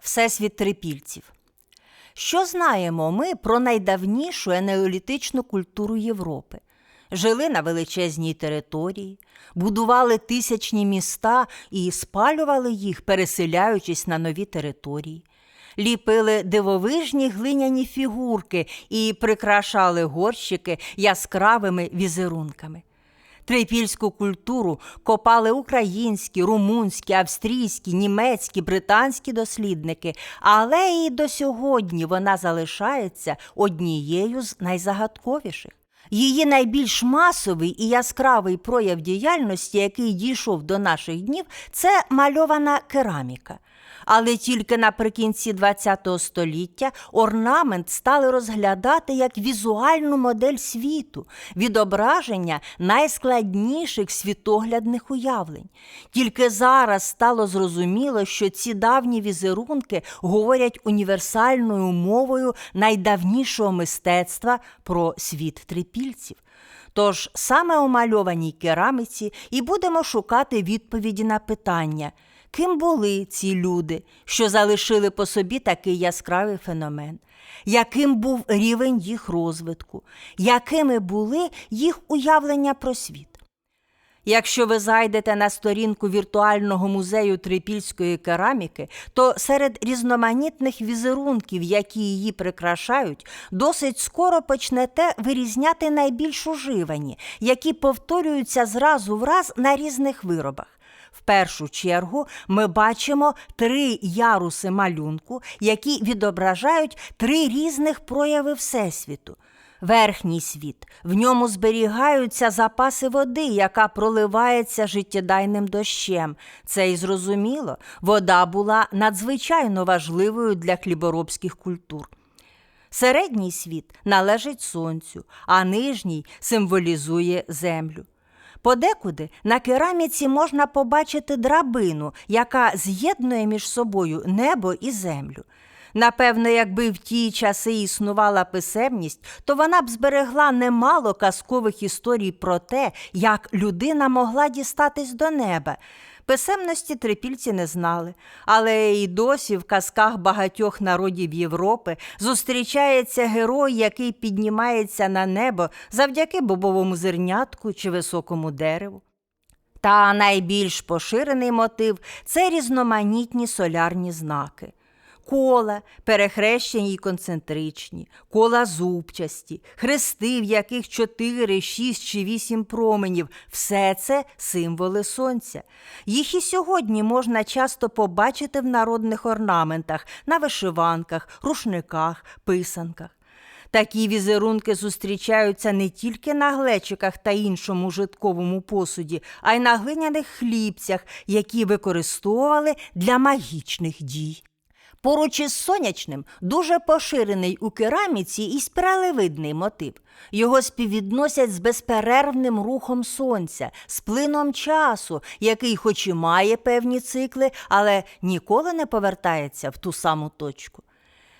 Всесвіт трипільців. Що знаємо ми про найдавнішу енеолітичну культуру Європи? Жили на величезній території, будували тисячні міста і спалювали їх, переселяючись на нові території, ліпили дивовижні глиняні фігурки і прикрашали горщики яскравими візерунками. Трипільську культуру копали українські, румунські, австрійські, німецькі, британські дослідники, але і до сьогодні вона залишається однією з найзагадковіших. Її найбільш масовий і яскравий прояв діяльності, який дійшов до наших днів, це мальована кераміка. Але тільки наприкінці ХХ століття орнамент стали розглядати як візуальну модель світу, відображення найскладніших світоглядних уявлень. Тільки зараз стало зрозуміло, що ці давні візерунки говорять універсальною мовою найдавнішого мистецтва про світ трипільців. Тож саме у мальованій кераміці і будемо шукати відповіді на питання, ким були ці люди, що залишили по собі такий яскравий феномен, яким був рівень їх розвитку, якими були їх уявлення про світ. Якщо ви зайдете на сторінку віртуального музею трипільської кераміки, то серед різноманітних візерунків, які її прикрашають, досить скоро почнете вирізняти найбільш уживані, які повторюються зразу в раз на різних виробах. В першу чергу ми бачимо три яруси малюнку, які відображають три різних прояви Всесвіту. Верхній світ, в ньому зберігаються запаси води, яка проливається життєдайним дощем. Це і зрозуміло, вода була надзвичайно важливою для хліборобських культур. Середній світ належить сонцю, а нижній символізує землю. Подекуди на кераміці можна побачити драбину, яка з'єднує між собою небо і землю. Напевно, якби в ті часи існувала писемність, то вона б зберегла немало казкових історій про те, як людина могла дістатись до неба. Писемності трипільці не знали, але і досі в казках багатьох народів Європи зустрічається герой, який піднімається на небо завдяки бобовому зернятку чи високому дереву. Та найбільш поширений мотив це різноманітні солярні знаки. Кола, перехрещені й концентричні, кола зубчасті, хрести, в яких чотири, шість чи вісім променів все це символи сонця. Їх і сьогодні можна часто побачити в народних орнаментах, на вишиванках, рушниках, писанках. Такі візерунки зустрічаються не тільки на глечиках та іншому житковому посуді, а й на глиняних хлібцях, які використовували для магічних дій. Поруч із сонячним дуже поширений у кераміці і спіралевидний мотив. Його співвідносять з безперервним рухом сонця, з плином часу, який, хоч і має певні цикли, але ніколи не повертається в ту саму точку.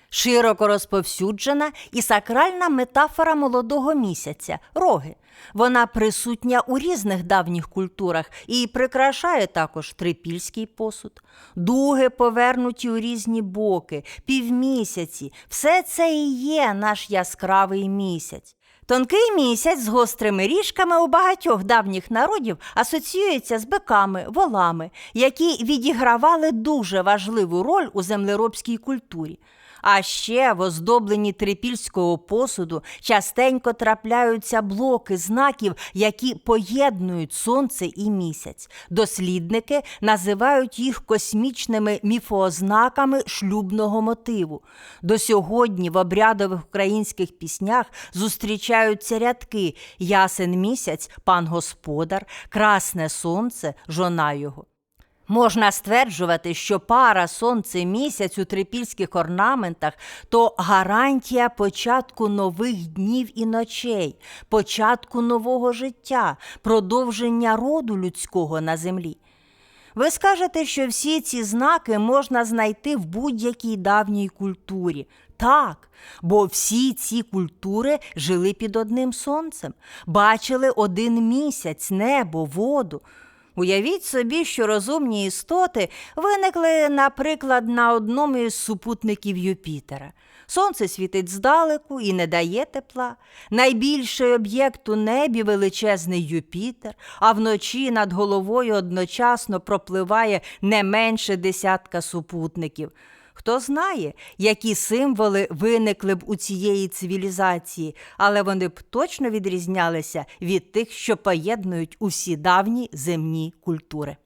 Широко розповсюджена і сакральна метафора молодого місяця роги. Вона присутня у різних давніх культурах і прикрашає також трипільський посуд. Дуги повернуті у різні боки, півмісяці. Все це і є наш яскравий місяць. Тонкий місяць з гострими ріжками у багатьох давніх народів асоціюється з биками, волами, які відігравали дуже важливу роль у землеробській культурі. А ще в оздобленні трипільського посуду частенько трапляються блоки знаків, які поєднують сонце і місяць. Дослідники називають їх космічними міфоознаками шлюбного мотиву. До сьогодні в обрядових українських піснях зустрічаються рядки Ясен місяць, пан господар, Красне сонце, жона його. Можна стверджувати, що пара сонце місяць у трипільських орнаментах то гарантія початку нових днів і ночей, початку нового життя, продовження роду людського на землі. Ви скажете, що всі ці знаки можна знайти в будь-якій давній культурі. Так, бо всі ці культури жили під одним сонцем, бачили один місяць, небо, воду. Уявіть собі, що розумні істоти виникли, наприклад, на одному із супутників Юпітера. Сонце світить здалеку і не дає тепла. Найбільший об'єкт у небі величезний Юпітер, а вночі над головою одночасно пропливає не менше десятка супутників. Хто знає, які символи виникли б у цієї цивілізації, але вони б точно відрізнялися від тих, що поєднують усі давні земні культури.